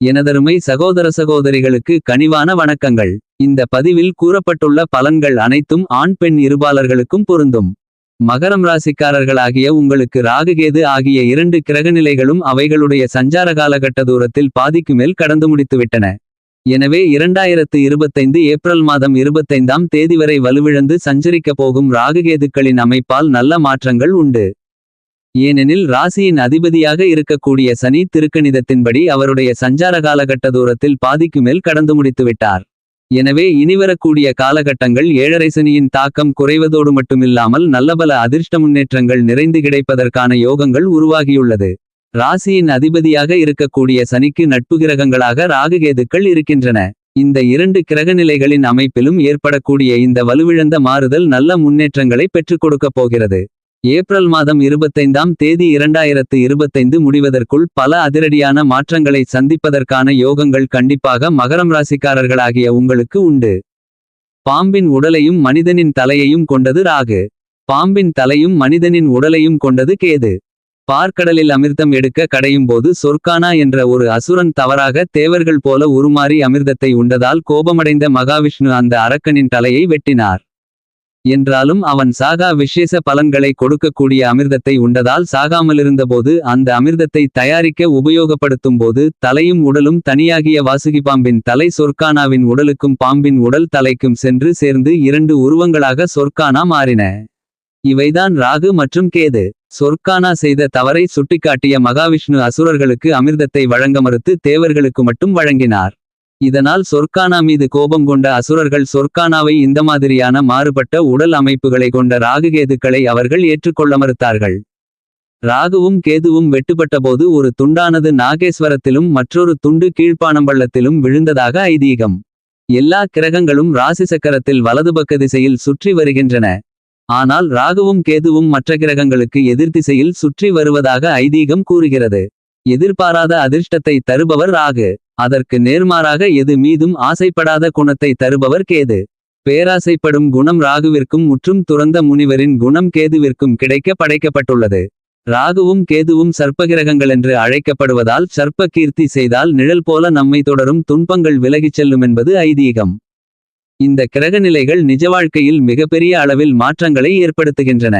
எனதருமை சகோதர சகோதரிகளுக்கு கனிவான வணக்கங்கள். இந்த பதிவில் கூறப்பட்டுள்ள பலன்கள் அனைத்தும் ஆண் பெண் இருபாலர்களுக்கும் பொருந்தும். மகரம் ராசிக்காரர்களாகிய உங்களுக்கு ராகுகேது ஆகிய இரண்டு கிரகநிலைகளும் அவைகளுடைய சஞ்சார காலகட்ட தூரத்தில் பாதிக்கு மேல் கடந்து முடித்துவிட்டன. எனவே இரண்டாயிரத்து இருபத்தைந்து ஏப்ரல் மாதம் இருபத்தைந்தாம் தேதி வரை வலுவிழந்து சஞ்சரிக்கப் போகும் ராகுகேதுக்களின் அமைப்பால் நல்ல மாற்றங்கள் உண்டு. ஏனெனில் ராசியின் அதிபதியாக இருக்கக்கூடிய சனி திருக்கணிதத்தின்படி அவருடைய சஞ்சார காலகட்ட தூரத்தில் பாதிக்கு மேல் கடந்து முடித்துவிட்டார். எனவே இனிவரக்கூடிய காலகட்டங்கள் ஏழரை சனியின் தாக்கம் குறைவதோடு மட்டுமில்லாமல் நல்லபல அதிர்ஷ்ட முன்னேற்றங்கள் நிறைந்து கிடைப்பதற்கான யோகங்கள் உருவாகியுள்ளது. ராசியின் அதிபதியாக இருக்கக்கூடிய சனிக்கு நட்பு கிரகங்களாக ராகுகேதுக்கள் இருக்கின்றன. இந்த இரண்டு கிரகநிலைகளின் அமைப்பிலும் ஏற்படக்கூடிய இந்த வலுவிழந்த மாறுதல் நல்ல முன்னேற்றங்களை பெற்றுக் கொடுக்கப் போகிறது. ஏப்ரல் மாதம் இருபத்தைந்தாம் தேதி இரண்டாயிரத்து இருபத்தைந்து முடிவதற்குள் பல அதிரடியான மாற்றங்களை சந்திப்பதற்கான யோகங்கள் கண்டிப்பாக மகரம் ராசிக்காரர்களாகிய உங்களுக்கு உண்டு. பாம்பின் உடலையும் மனிதனின் தலையையும் கொண்டது ராகு. பாம்பின் தலையும் மனிதனின் உடலையும் கொண்டது கேது. பார்க்கடலில் அமிர்தம் எடுக்க கடையும் போது சொர்க்கானா என்ற ஒரு அசுரன் தவறாக தேவர்கள் போல உருமாறி அமிர்தத்தை உண்டதால் கோபமடைந்த மகாவிஷ்ணு அந்த அரக்கனின் தலையை வெட்டினார். என்றாலும் அவன் சாகா விசேஷ பலன்களை கொடுக்கக்கூடிய அமிர்தத்தை உண்டதால் சாகாமலிருந்தபோது அந்த அமிர்தத்தை தயாரிக்க உபயோகப்படுத்தும் போது தலையும் உடலும் தனியாகிய வாசுகி பாம்பின் தலை சொர்க்கானாவின் உடலுக்கும் பாம்பின் உடல் தலைக்கும் சென்று சேர்ந்து இரண்டு உருவங்களாக சொர்க்கானா மாறின. இவைதான் ராகு மற்றும் கேது. சொர்க்கானா செய்த தவறை சுட்டிக்காட்டிய மகாவிஷ்ணு அசுரர்களுக்கு அமிர்தத்தை வழங்க மறுத்து தேவர்களுக்கு மட்டும் வழங்கினார். இதனால் சொர்க்கானா மீது கோபம் கொண்ட அசுரர்கள் சொர்க்கானாவை இந்த மாதிரியான மாறுபட்ட உடல் அமைப்புகளை கொண்ட ராகுகேதுக்களை அவர்கள் ஏற்றுக்கொள்ள மறுத்தார்கள் ராகுவும் கேதுவும் வெட்டுப்பட்டபோது ஒரு துண்டானது நாகேஸ்வரத்திலும் மற்றொரு துண்டு கீழ்ப்பானம்பள்ளத்திலும் விழுந்ததாக ஐதீகம். எல்லா கிரகங்களும் ராசி சக்கரத்தில் வலது பக்க திசையில் சுற்றி வருகின்றன. ஆனால் ராகுவும் கேதுவும் மற்ற கிரகங்களுக்கு எதிர் திசையில் சுற்றி வருவதாக ஐதீகம் கூறுகிறது. எதிர்பாராத அதிர்ஷ்டத்தை தருபவர் ராகு. அதற்கு நேர்மாறாக எது மீதும் ஆசைப்படாத குணத்தை தருபவர் கேது. பேராசைப்படும் குணம் ராகுவிற்கும் முற்றும் துறந்த முனிவரின் குணம் கேதுவிற்கும் கிடைக்க படைக்கப்பட்டுள்ளது. ராகுவும் கேதுவும் சர்ப்பகிரகங்களென்று அழைக்கப்படுவதால் சர்ப்ப கீர்த்தி செய்தால் நிழல் போல நம்மை தொடரும் துன்பங்கள் விலகிச் செல்லுமென்பது ஐதீகம். இந்த கிரகநிலைகள் நிஜ வாழ்க்கையில் மிகப்பெரிய அளவில் மாற்றங்களை ஏற்படுத்துகின்றன.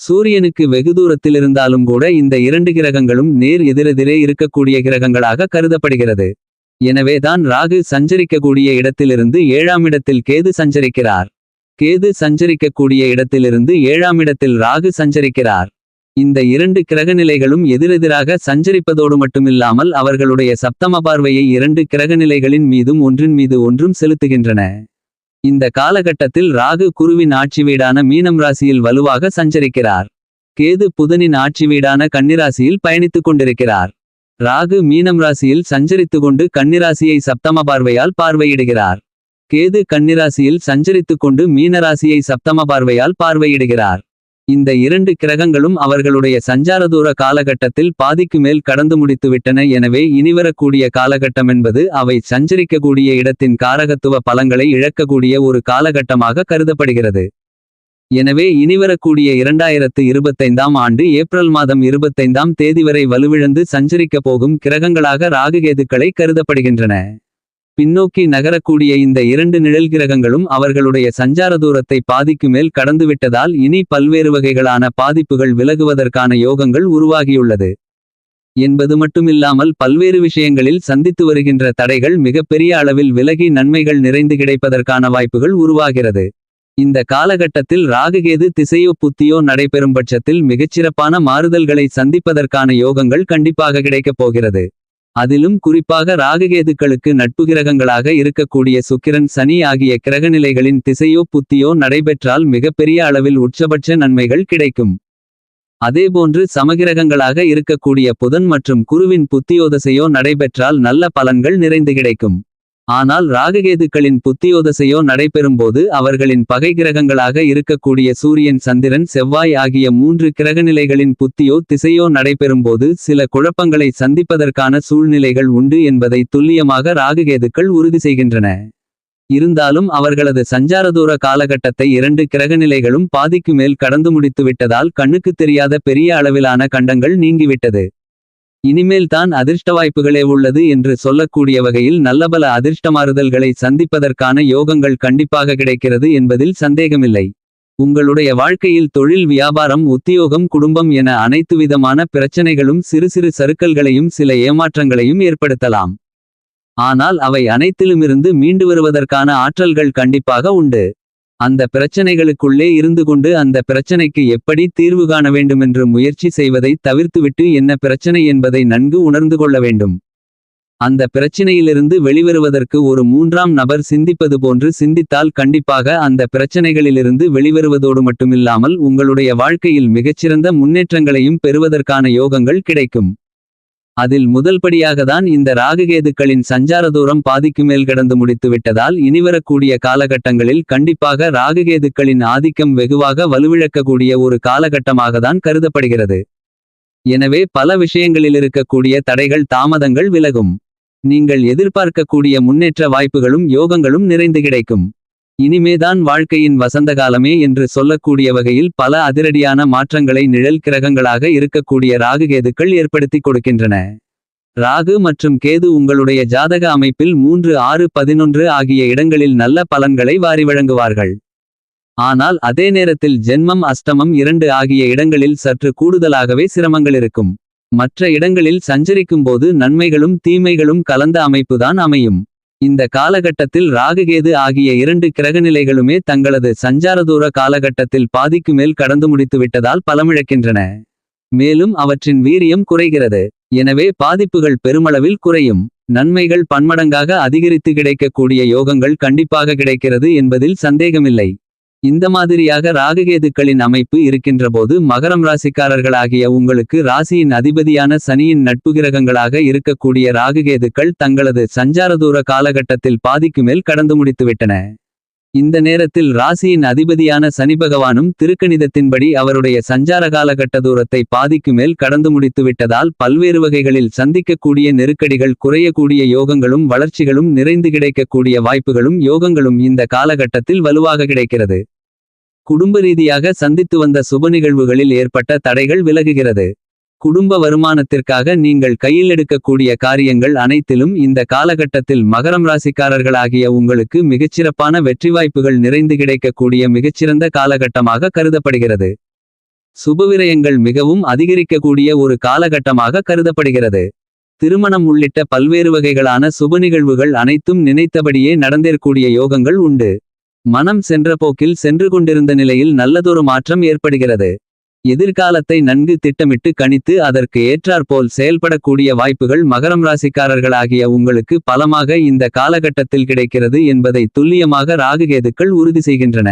சூரியனுக்கு வெகு தூரத்திலிருந்தாலும் கூட இந்த இரண்டு கிரகங்களும் நேர் எதிரெதிரே இருக்கக்கூடிய கிரகங்களாக கருதப்படுகிறது. எனவேதான் ராகு சஞ்சரிக்கக்கூடிய இடத்திலிருந்து ஏழாம் இடத்தில் கேது சஞ்சரிக்கிறார். கேது சஞ்சரிக்கக்கூடிய இடத்திலிருந்து ஏழாம் இடத்தில் ராகு சஞ்சரிக்கிறார். இந்த இரண்டு கிரகநிலைகளும் எதிரெதிராக சஞ்சரிப்பதோடு மட்டுமில்லாமல் அவர்களுடைய சப்தம பார்வையை இரண்டு கிரகநிலைகளின் மீதும் ஒன்றின் மீது ஒன்றும் செலுத்துகின்றன. இந்த காலகட்டத்தில் ராகு குருவின் ஆட்சி வீடான மீனம் ராசியில் வலுவாக சஞ்சரிக்கிறார். கேது புதனின் ஆட்சி வீடான கன்னிராசியில் பயணித்துக் கொண்டிருக்கிறார். ராகு மீனம் ராசியில் சஞ்சரித்து கொண்டு கன்னிராசியை சப்தம பார்வையால் பார்வையிடுகிறார். கேது கன்னிராசியில் சஞ்சரித்துக் கொண்டு மீனராசியை சப்தம பார்வையால் பார்வையிடுகிறார். இந்த இரண்டு கிரகங்களும் அவர்களுடைய சஞ்சாரதூர காலகட்டத்தில் பாதிக்கு மேல் கடந்து முடித்துவிட்டன எனவே இனிவரக்கூடிய காலகட்டமென்பது அவை சஞ்சரிக்கக்கூடிய இடத்தின் காரகத்துவ பலங்களை இழக்கக்கூடிய ஒரு காலகட்டமாக கருதப்படுகிறது. எனவே இனிவரக்கூடிய இரண்டாயிரத்து இருபத்தைந்தாம் ஆண்டு ஏப்ரல் மாதம் இருபத்தைந்தாம் தேதி வரை வலுவிழந்து சஞ்சரிக்கப் போகும் கிரகங்களாக ராகுகேதுக்களை கருதப்படுகின்றன. பின்னோக்கி நகரக்கூடிய இந்த இரண்டு நிழல் கிரகங்களும் அவர்களுடைய சஞ்சார தூரத்தை பாதிக்கு மேல் கடந்துவிட்டதால் இனி பல்வேறு வகைகளான பாதிப்புகள் விலகுவதற்கான யோகங்கள் உருவாகியுள்ளது. என்பது மட்டுமில்லாமல் பல்வேறு விஷயங்களில் சந்தித்து வருகின்ற தடைகள் மிகப்பெரிய அளவில் விலகி நன்மைகள் நிறைந்து கிடைப்பதற்கான வாய்ப்புகள் உருவாகிறது. இந்த காலகட்டத்தில் ராகுகேது திசையோ புத்தியோ நடைபெறும் பட்சத்தில் மிகச்சிறப்பான மாறுதல்களை சந்திப்பதற்கான யோகங்கள் கண்டிப்பாக கிடைக்கப் போகிறது. அதிலும் குறிப்பாக ராகுகேதுக்களுக்கு நட்பு கிரகங்களாக இருக்கக்கூடிய சுக்கிரன் சனி ஆகிய கிரகநிலைகளின் திசையோ புத்தியோ நடைபெற்றால் மிகப்பெரிய அளவில் உச்சபட்ச நன்மைகள் கிடைக்கும். அதேபோன்று சமகிரகங்களாக இருக்கக்கூடிய புதன் மற்றும் குருவின் புத்தியோதசையோ நடைபெற்றால் நல்ல பலன்கள் நிறைந்து கிடைக்கும். ஆனால் ராககேதுக்களின் புத்தியோதசையோ நடைபெறும்போது அவர்களின் பகை கிரகங்களாக இருக்கக்கூடிய சூரியன் சந்திரன் செவ்வாய் ஆகிய மூன்று கிரகநிலைகளின் புத்தியோ திசையோ நடைபெறும்போது சில குழப்பங்களை சந்திப்பதற்கான சூழ்நிலைகள் உண்டு என்பதை துல்லியமாக ராககேதுக்கள் உறுதி செய்கின்றன. இருந்தாலும் அவர்களது சஞ்சாரதூர காலகட்டத்தை இரண்டு கிரகநிலைகளும் பாதிக்கு மேல் கடந்து முடித்துவிட்டதால் கண்ணுக்குத் தெரியாத பெரிய அளவிலான கண்டங்கள் நீங்கிவிட்டது. இனிமேல் தான் அதிர்ஷ்ட வாய்ப்புகளே உள்ளது என்று சொல்லக்கூடிய வகையில் நல்லபல அதிர்ஷ்டமாறுதல்களை சந்திப்பதற்கான யோகங்கள் கண்டிப்பாக கிடைக்கிறது என்பதில் சந்தேகமில்லை. உங்களுடைய வாழ்க்கையில் தொழில் வியாபாரம் உத்தியோகம் குடும்பம் என அனைத்து விதமான பிரச்சனைகளும் சிறு சிறு சறுக்கல்களையும் சில ஏமாற்றங்களையும் ஏற்படுத்தலாம். ஆனால் அவை அனைத்திலுமிருந்து மீண்டு வருவதற்கான ஆற்றல்கள் கண்டிப்பாக உண்டு. அந்த பிரச்சனைகளுக்குள்ளே இருந்து கொண்டு அந்த பிரச்சனைக்கு எப்படி தீர்வு காண வேண்டுமென்று முயற்சி செய்வதை தவிர்த்துவிட்டு என்ன பிரச்சனை என்பதை நன்கு உணர்ந்து கொள்ள வேண்டும். அந்த பிரச்சினையிலிருந்து வெளிவருவதற்கு ஒரு மூன்றாம் நபர் சிந்திப்பது போன்று சிந்தித்தால் கண்டிப்பாக அந்த பிரச்சனைகளிலிருந்து வெளிவருவதோடு மட்டுமில்லாமல் உங்களுடைய வாழ்க்கையில் மிகச்சிறந்த முன்னேற்றங்களையும் பெறுவதற்கான யோகங்கள் கிடைக்கும். அதில் முதல்படியாகத்தான் இந்த ராகுகேதுக்களின் சஞ்சார தூரம் பாதிக்கு மேல் கடந்து முடித்துவிட்டதால் இனிவரக்கூடிய காலகட்டங்களில் கண்டிப்பாக ராகுகேதுக்களின் ஆதிக்கம் வெகுவாக வலுவிழக்கக்கூடிய ஒரு காலகட்டமாகத்தான் கருதப்படுகிறது. எனவே பல விஷயங்களில் இருக்கக்கூடிய தடைகள் தாமதங்கள் விலகும். நீங்கள் எதிர்பார்க்கக்கூடிய முன்னேற்ற வாய்ப்புகளும் யோகங்களும் நிறைந்து கிடைக்கும். இனிமேதான் வாழ்க்கையின் வசந்தகாலமே என்று சொல்லக்கூடிய வகையில் பல அதிரடியான மாற்றங்களை நிழல் கிரகங்களாக இருக்கக்கூடிய ராகுகேதுக்கள் ஏற்படுத்தி கொடுக்கின்றன. ராகு மற்றும் கேது உங்களுடைய ஜாதக அமைப்பில் மூன்று ஆறு பதினொன்று ஆகிய இடங்களில் நல்ல பலன்களை வாரி வழங்குவார்கள். ஆனால் அதே நேரத்தில் ஜென்மம் அஷ்டமம் இரண்டு ஆகிய இடங்களில் சற்று கூடுதலாகவே சிரமங்கள் இருக்கும். மற்ற இடங்களில் சஞ்சரிக்கும்போது நன்மைகளும் தீமைகளும் கலந்த அமைப்புதான் அமையும். இந்த காலகட்டத்தில் ராகுகேது ஆகிய இரண்டு கிரகநிலைகளுமே தங்களது சஞ்சாரதூர காலகட்டத்தில் பாதிக்கு மேல் கடந்து முடித்துவிட்டதால் பலமிழக்கின்றன. மேலும் அவற்றின் வீரியம் குறைகிறது. எனவே பாதிப்புகள் பெருமளவில் குறையும். நன்மைகள் பன்மடங்காக அதிகரித்து கிடைக்கக்கூடிய யோகங்கள் கண்டிப்பாக கிடைக்கிறது என்பதில் சந்தேகமில்லை. இந்த மாதிரியாக ராககேதுக்களின் அமைப்பு இருக்கின்றபோது மகரம் ராசிக்காரர்களாகிய உங்களுக்கு ராசியின் அதிபதியான சனியின் நட்பு கிரகங்களாக இருக்கக்கூடிய ராகுகேதுக்கள் தங்களது சஞ்சாரதூர காலகட்டத்தில் பாதிக்கு மேல் கடந்து முடித்துவிட்டன. இந்த நேரத்தில் ராசியின் அதிபதியான சனி பகவானும் திருக்கணிதத்தின்படி அவருடைய சஞ்சார காலகட்ட தூரத்தை பாதிக்கு மேல் கடந்து முடித்துவிட்டதால் பல்வேறு வகைகளில் சந்திக்கக்கூடிய நெருக்கடிகள் குறையக்கூடிய யோகங்களும் வளர்ச்சிகளும் நிறைந்து கிடைக்கக்கூடிய வாய்ப்புகளும் யோகங்களும் இந்த காலகட்டத்தில் வலுவாக கிடைக்கிறது. குடும்ப ரீதியாக சந்தித்து வந்த சுப நிகழ்வுகளில் ஏற்பட்ட தடைகள் விலகுகிறது. குடும்ப வருமானத்திற்காக நீங்கள் கையில் எடுக்கக்கூடிய காரியங்கள் அனைத்திலும் இந்த காலகட்டத்தில் மகரம் ராசிக்காரர்களாகிய உங்களுக்கு மிகச்சிறப்பான வெற்றி வாய்ப்புகள் நிறைந்து கிடைக்கக்கூடிய மிகச்சிறந்த காலகட்டமாக கருதப்படுகிறது. சுபவிரயங்கள் மிகவும் அதிகரிக்கக்கூடிய ஒரு காலகட்டமாக கருதப்படுகிறது. திருமணம் உள்ளிட்ட பல்வேறு வகைகளான சுப நிகழ்வுகள் அனைத்தும் நினைத்தபடியே நடந்தேறக்கூடிய யோகங்கள் உண்டு. மனம் சென்ற போக்கில் சென்று கொண்டிருந்த நிலையில் நல்லதொரு மாற்றம் ஏற்படுகிறது. எதிர்காலத்தை நன்கு திட்டமிட்டு கணித்து அதற்கு ஏற்றாற்போல் செயல்படக்கூடிய வாய்ப்புகள் மகரம் ராசிக்காரர்களாகிய உங்களுக்கு பலமாக இந்த காலகட்டத்தில் கிடைக்கிறது என்பதை துல்லியமாக ராகுகேதுக்கள் உறுதி செய்கின்றன.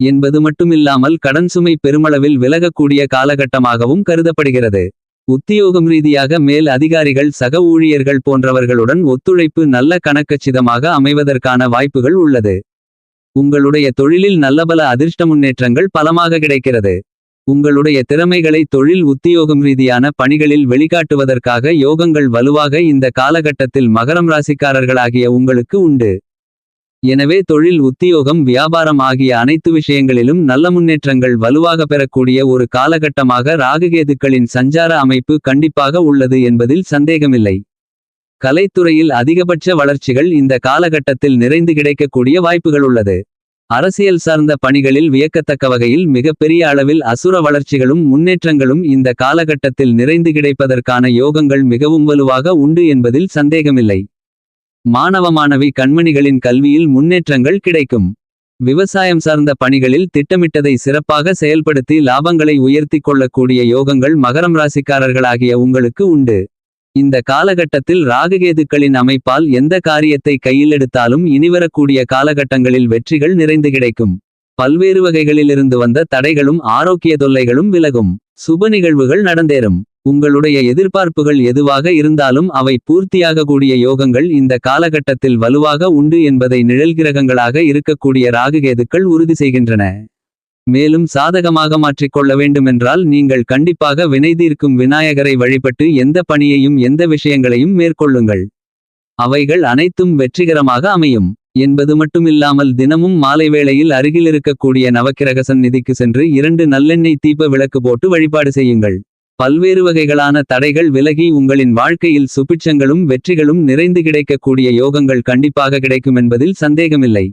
என்பது மட்டுமில்லாமல் கடன் சுமை பெருமளவில் விலகக்கூடிய காலகட்டமாகவும் கருதப்படுகிறது. உத்தியோகம் ரீதியாக மேல் அதிகாரிகள் சக ஊழியர்கள் போன்றவர்களுடன் ஒத்துழைப்பு நல்ல கணக்கச்சிதமாக அமைவதற்கான வாய்ப்புகள் உள்ளது. உங்களுடைய தொழிலில் நல்லபல அதிர்ஷ்ட முன்னேற்றங்கள் பலமாக கிடைக்கிறது. உங்களுடைய திறமைகளை தொழில் உத்தியோகம் ரீதியான பணிகளில் வெளிக்காட்டுவதற்காக யோகங்கள் வலுவாக இந்த காலகட்டத்தில் மகரம் ராசிக்காரர்களாகிய உங்களுக்கு உண்டு. எனவே தொழில் உத்தியோகம் வியாபாரம் ஆகிய அனைத்து விஷயங்களிலும் நல்ல முன்னேற்றங்கள் வலுவாக பெறக்கூடிய ஒரு காலகட்டமாக ராகுகேதுக்களின் சஞ்சார அமைப்பு கண்டிப்பாக உள்ளது என்பதில் சந்தேகமில்லை. கலைத்துறையில் அதிகபட்ச வளர்ச்சிகள் இந்த காலகட்டத்தில் நிறைந்து கிடைக்கக்கூடிய வாய்ப்புகள் உள்ளது. அரசியல் சார்ந்த பணிகளில் வியக்கத்தக்க வகையில் மிகப்பெரிய அளவில் அசுர வளர்ச்சிகளும் முன்னேற்றங்களும் இந்த காலகட்டத்தில் நிறைந்து கிடைப்பதற்கான யோகங்கள் மிகவும் வலுவாக உண்டு என்பதில் சந்தேகமில்லை. மாணவ மாணவி கண்மணிகளின் கல்வியில் முன்னேற்றங்கள் கிடைக்கும். விவசாயம் சார்ந்த பணிகளில் திட்டமிட்டதை சிறப்பாக செயல்படுத்தி லாபங்களை உயர்த்திக் கொள்ளக்கூடிய யோகங்கள் மகரம் ராசிக்காரர்களாகிய உங்களுக்கு உண்டு. இந்த காலகட்டத்தில் ராககேதுக்களின் அமைப்பால் எந்த காரியத்தை கையிலெடுத்தாலும் இனிவரக்கூடிய காலகட்டங்களில் வெற்றிகள் நிறைந்து கிடைக்கும். பல்வேறு வகைகளிலிருந்து வந்த தடைகளும் ஆரோக்கிய தொல்லைகளும் விலகும். சுப நிகழ்வுகள் நடந்தேறும். உங்களுடைய எதிர்பார்ப்புகள் எதுவாக இருந்தாலும் அவை பூர்த்தியாகக்கூடிய யோகங்கள் இந்த காலகட்டத்தில் வலுவாக உண்டு என்பதை நிழல்கிரகங்களாக இருக்கக்கூடிய ராகுகேதுக்கள் உறுதி செய்கின்றன. மேலும் சாதகமாக மாற்றிக்கொள்ள வேண்டுமென்றால் நீங்கள் கண்டிப்பாக வினைதீர்க்கும் விநாயகரை வழிபட்டு எந்த பணியையும் எந்த விஷயங்களையும் மேற்கொள்ளுங்கள். அவைகள் அனைத்தும் வெற்றிகரமாக அமையும். என்பது மட்டுமில்லாமல் தினமும் மாலை வேளையில் அருகில் இருக்கக்கூடிய நவக்கிரக சந்நிதிக்கு சென்று இரண்டு நல்லெண்ணெய் தீப விளக்கு போட்டு வழிபாடு செய்யுங்கள். பல்வேறு வகைகளான தடைகள் விலகி உங்களின் வாழ்க்கையில் சுபிட்சங்களும் வெற்றிகளும் நிறைந்து கிடைக்கக்கூடிய யோகங்கள் கண்டிப்பாக கிடைக்கும் என்பதில் சந்தேகமில்லை.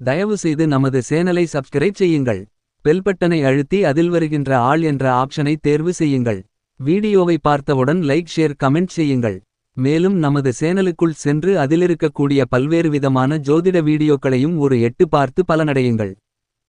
தயவு செய்து நமது சேனலை சப்ஸ்கிரைப் செய்யுங்கள். பெல்பட்டனை அழுத்தி அதில் வருகின்ற ஆள் என்ற ஆப்ஷனை தேர்வு செய்யுங்கள். வீடியோவை பார்த்தவுடன் லைக் ஷேர் கமெண்ட் செய்யுங்கள். மேலும் நமது சேனலுக்குள் சென்று அதிலிருக்கக்கூடிய பல்வேறு விதமான ஜோதிட வீடியோக்களையும் ஒரு எட்டு பார்த்து பலனடையுங்கள்.